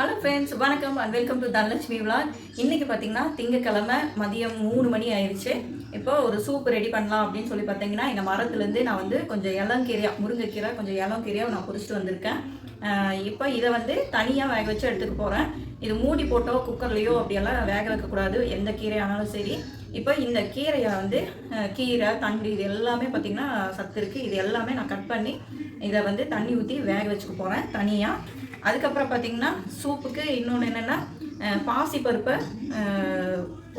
Hello friends வணக்கம் and welcome to Dhanalakshmi vlog இன்றைக்கி பார்த்தீங்கன்னா திங்கக்கிழமை மதியம் மூணு மணி ஆயிடுச்சு இப்போ ஒரு சூப் ரெடி பண்ணலாம் அப்படின்னு சொல்லி பார்த்தீங்கன்னா எங்கள் மரத்துலேருந்து நான் வந்து கொஞ்சம் இளங்கீரையா முருங்கைக்கீரை கொஞ்சம் இளங்கீரையாக நான் பொறிச்சிட்டு வந்திருக்கேன். இப்போ இதை வந்து தனியாக வேக வச்சு எடுத்துக்க போகிறேன் இது மூடி போட்டோ குக்கர்லேயோ அப்படியெல்லாம் வேக வைக்கக்கூடாது. எந்த கீரையானாலும் சரி. இப்போ இந்த கீரையை வந்து கீரை தண்டு இது எல்லாமே பார்த்திங்கன்னா சத்து இருக்குது இது எல்லாமே நான் கட் பண்ணி இதை வந்து தண்ணி ஊற்றி வேக வச்சுக்க போகிறேன் தனியாக அதுக்கப்புறம் பார்த்தீங்கன்னா சூப்புக்கு இன்னொன்று என்னென்னா பாசிப்பருப்பை பருப்பை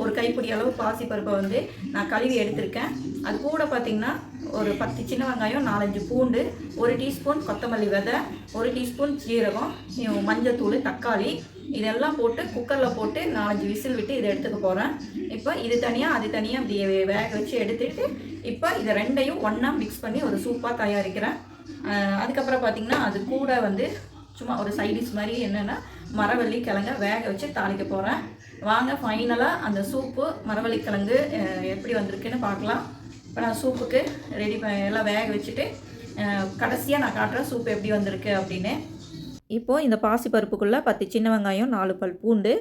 ஒரு கைப்பிடி அளவு பாசிப்பருப்பை வந்து நான் கழுவி எடுத்திருக்கேன். அது கூட பார்த்தீங்கன்னா ஒரு பத்து சின்ன வெங்காயம் நாலஞ்சு பூண்டு ஒரு டீஸ்பூன் கொத்தமல்லி விதை ஒரு டீஸ்பூன் சீரகம் மஞ்சத்தூள் தக்காளி இதெல்லாம் போட்டு குக்கரில் போட்டு நாலஞ்சு விசில் விட்டு இதை எடுத்துக்க போகிறேன் இப்போ இது தனியாக அது தனியாக வேக வச்சு எடுத்துட்டு இப்போ இதை ரெண்டையும் ஒன்றா மிக்ஸ் பண்ணி ஒரு சூப்பாக தயாரிக்கிறேன். அதுக்கப்புறம் பார்த்தீங்கன்னா அது கூட வந்து சும்மா ஒரு சைடிஷ் மாதிரி என்னென்னா மரவள்ளி கிழங்க வேக வச்சு தாளிக்க போகிறேன் வாங்க ஃபைனலாக அந்த சூப்பு மரவள்ளி கிழங்கு எப்படி வந்திருக்குன்னு பார்க்கலாம். இப்போ நான் சூப்புக்கு ரெடி எல்லாம் வேக வச்சுட்டு கடைசியாக நான் காட்டுறேன் சூப் எப்படி வந்திருக்கு அப்படின்னு. இப்போது இந்த பாசிப்பருப்புக்குள்ளே பத்து சின்ன வெங்காயம் நாலு பல் பூண்டு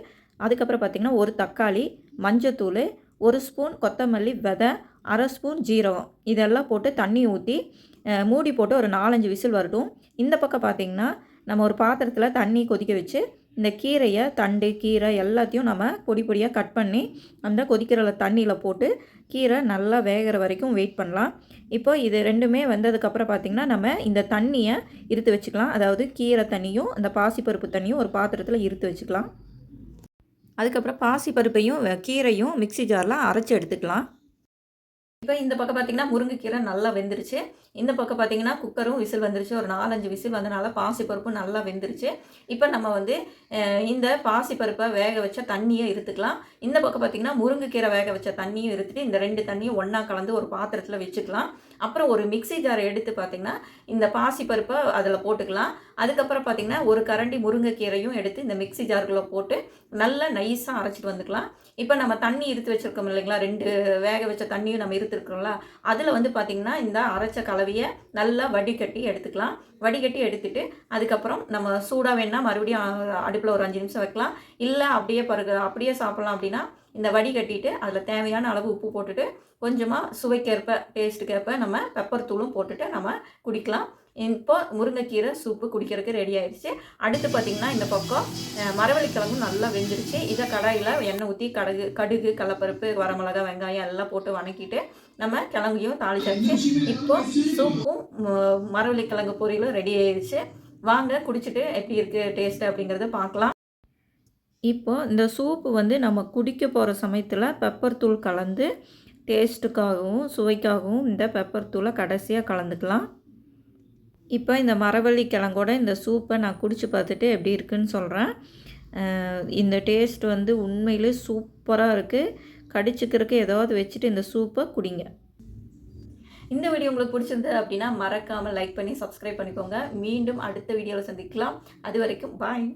அதுக்கப்புறம் பார்த்திங்கன்னா ஒரு தக்காளி மஞ்சத்தூள் ஒரு ஸ்பூன் கொத்தமல்லி விதை அரை ஸ்பூன் ஜீரகம். இதெல்லாம் போட்டு தண்ணி ஊற்றி மூடி போட்டு ஒரு நாலஞ்சு விசில் வரட்டும். இந்த பக்கம் பார்த்திங்கன்னா நம்ம ஒரு பாத்திரத்தில் தண்ணி கொதிக்க வச்சு இந்த கீரையை தண்டு கீரை எல்லாத்தையும் நம்ம பொடி பொடியாக கட் பண்ணி அந்த கொதிக்கிற தண்ணியில் போட்டு கீரை நல்லா வேகிற வரைக்கும் வெயிட் பண்ணலாம். இப்போ இது ரெண்டுமே வந்ததுக்கப்புறம் பார்த்திங்கன்னா நம்ம இந்த தண்ணியை இருத்து வச்சுக்கலாம். அதாவது கீரை தண்ணியும் அந்த பாசிப்பருப்பு தண்ணியும் ஒரு பாத்திரத்தில் இருத்து வச்சுக்கலாம். அதுக்கப்புறம் பாசிப்பருப்பையும் கீரையும் மிக்ஸி ஜாரில் அரைச்சி எடுத்துக்கலாம். இப்போ இந்த பக்கம் பார்த்தீங்கன்னா முருங்கைக்கீரை நல்லா வெந்துருச்சு. இந்த பக்கம் பார்த்தீங்கன்னா குக்கரும் விசில் வந்துருச்சு. ஒரு நாலஞ்சு விசில் வந்தனால பாசிப்பருப்பும் நல்லா வெந்துருச்சு. இப்போ நம்ம வந்து இந்த பாசிப்பருப்பை வேக வச்ச தண்ணியை இருத்துக்கலாம் இந்த பக்கம் பார்த்தீங்கன்னா முருங்கைக்கீரை வேக வச்ச தண்ணியும் இருத்துட்டு இந்த ரெண்டு தண்ணியும் ஒன்றா கலந்து ஒரு பாத்திரத்தில் வச்சுக்கலாம். அப்புறம் ஒரு மிக்ஸி ஜாரை எடுத்து பார்த்தீங்கன்னா இந்த பாசிப்பருப்பை அதில் போட்டுக்கலாம். அதுக்கப்புறம் பார்த்தீங்கன்னா ஒரு கரண்டி முருங்கைக்கீரையும் எடுத்து இந்த மிக்ஸி ஜாருக்குள்ளே போட்டு நல்லா நைஸாக அரைச்சிட்டு வந்துக்கலாம். இப்போ நம்ம தண்ணி இருத்து வச்சுருக்கோம் இல்லைங்களா? ரெண்டு வேக வச்ச தண்ணியும் நம்ம இருக்கும்ல? அதில் வந்து பார்த்திங்கன்னா இந்த அரைச்ச கலவையை நல்லா வடிகட்டி எடுத்துக்கலாம். வடிகட்டி எடுத்துட்டு அதுக்கப்புறம் நம்ம சூடாக வேணால் மறுபடியும் அடுப்பில் ஒரு அஞ்சு நிமிஷம் வைக்கலாம். இல்லை அப்படியே பிறகு அப்படியே சாப்பிட்லாம் அப்படின்னா இந்த வடிகட்டிட்டு அதில் தேவையான அளவு உப்பு போட்டுட்டு கொஞ்சமாக சுவைக்கேற்ப டேஸ்ட்டுக்கேற்ப நம்ம பெப்பர் தூளும் போட்டுட்டு நம்ம குடிக்கலாம். இப்போ முருங்கைக்கீரை சூப்பு குடிக்கிறதுக்கு ரெடி ஆயிடுச்சு. அடுத்து பார்த்திங்கன்னா இந்த பக்கம் மரவள்ளிக்கிழங்கும் நல்லா வெந்துருச்சு. இதை கடாயில் எண்ணெய் ஊற்றி கடுகு கடுகு கடலப்பருப்பு வரமிளகா வெங்காயம் எல்லாம் போட்டு வணக்கிட்டு நம்ம கிழங்கையும் தாளிச்சாச்சு இப்போ சூப்பும் மரவள்ளிக்கிழங்கு பொரியலும் ரெடி ஆயிடுச்சு வாங்க குடிச்சிட்டு எப்படி இருக்குது டேஸ்ட்டு அப்படிங்கிறத பார்க்கலாம். இப்போ இந்த சூப்பு வந்து நம்ம குடிக்க போகிற சமயத்தில் பெப்பர் தூள் கலந்து டேஸ்ட்டுக்காகவும் சுவைக்காகவும் இந்த பெப்பர் தூளை கடைசியாக கலந்துக்கலாம். இப்போ இந்த மரவள்ளி கிழங்கோட இந்த சூப்பை நான் குடிச்சு பார்த்துட்டு எப்படி இருக்குன்னு சொல்கிறேன் இந்த டேஸ்ட் வந்து உண்மையிலே சூப்பராக இருக்குது கடிச்சுக்கிறதுக்கு ஏதாவது வச்சுட்டு இந்த சூப்பை குடிங்க. இந்த வீடியோ உங்களுக்கு பிடிச்சிருந்தது அப்படின்னா மறக்காமல் லைக் பண்ணி சப்ஸ்கிரைப் பண்ணிக்கோங்க. மீண்டும் அடுத்த வீடியோவில் சந்திக்கலாம். அது வரைக்கும் பாய்